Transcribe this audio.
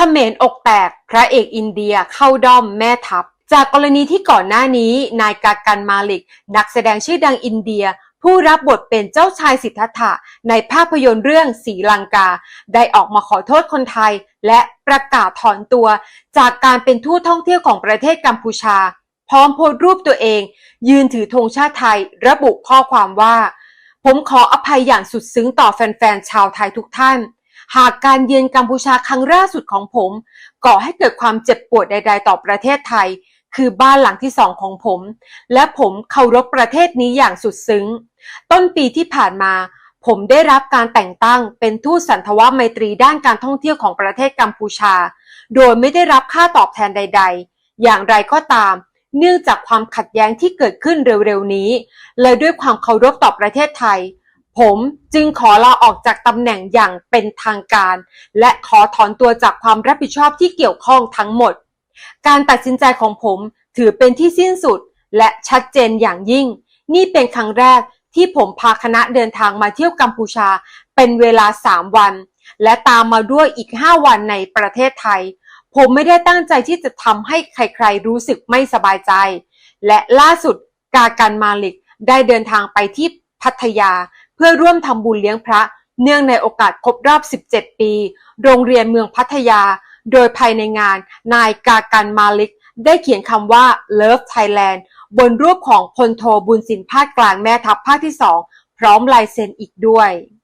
เขมรอกแตก พระเอกอินเดียเข้าด้อมแม่ทัพ จากกรณีที่ก่อนหน้านี้ นายกากันมาลิก นักแสดงชื่อดังอินเดีย ผู้รับบทเป็นเจ้าชายสิทธัตถะในภาพยนตร์เรื่องสีลังกา ได้ออกมาขอโทษคนไทย และประกาศถอนตัว จากการเป็นทูตท่องเที่ยวของประเทศกัมพูชา พร้อมโพสต์รูปตัวเอง ยืนถือธงชาติไทย ระบุข้อความว่า ผมขออภัยอย่างสุดซึ้งต่อแฟนๆชาวไทยทุกท่าน หากการเยือนกัมพูชาครั้งล่าสุดของผม ก่อให้เกิดความเจ็บปวดใด ๆ ต่อประเทศไทย คือบ้านหลังที่สองของผม และผมเคารพประเทศนี้อย่างสุดซึ้ง ต้นปีที่ผ่านมาผมได้รับการแต่งตั้งเป็นทูตสันทวไมตรีด้านการท่องเที่ยวของประเทศกัมพูชา โดยไม่ได้รับค่าตอบแทนใด ๆ อย่างไรก็ตาม เนื่องจากความขัดแย้งที่เกิดขึ้นเร็วๆนี้ และด้วยความเคารพต่อประเทศไทย ผมจึงขอลาออกจากตำแหน่งอย่างเป็นทางการ และขอถอนตัวจากความรับผิดชอบที่เกี่ยวข้องทั้งหมด การตัดสินใจของผมถือเป็นที่สิ้นสุดและชัดเจนอย่างยิ่ง นี่เป็นครั้งแรกที่ผมพาคณะเดินทางมาเที่ยวกัมพูชา เป็นเวลา 3 วัน และตามมาด้วยอีก 5 วันในประเทศไทย ผมไม่ได้ตั้งใจที่จะทำให้ใครๆรู้สึกไม่สบายใจ และล่าสุดกากันมาลิกได้เดินทางไปที่พัทยา เพื่อร่วมทำบุญเลี้ยงพระ เนื่องในโอกาสครบรอบ 17 ปี โรงเรียนเมืองพัทยา โดยภายในงาน นายกากันมาลิก ได้เขียนคำว่า Love Thailand บนรูปของพลโทบุญสินภาคกลางแม่ทัพภาคที่2พร้อมลายเซ็นอีกด้วย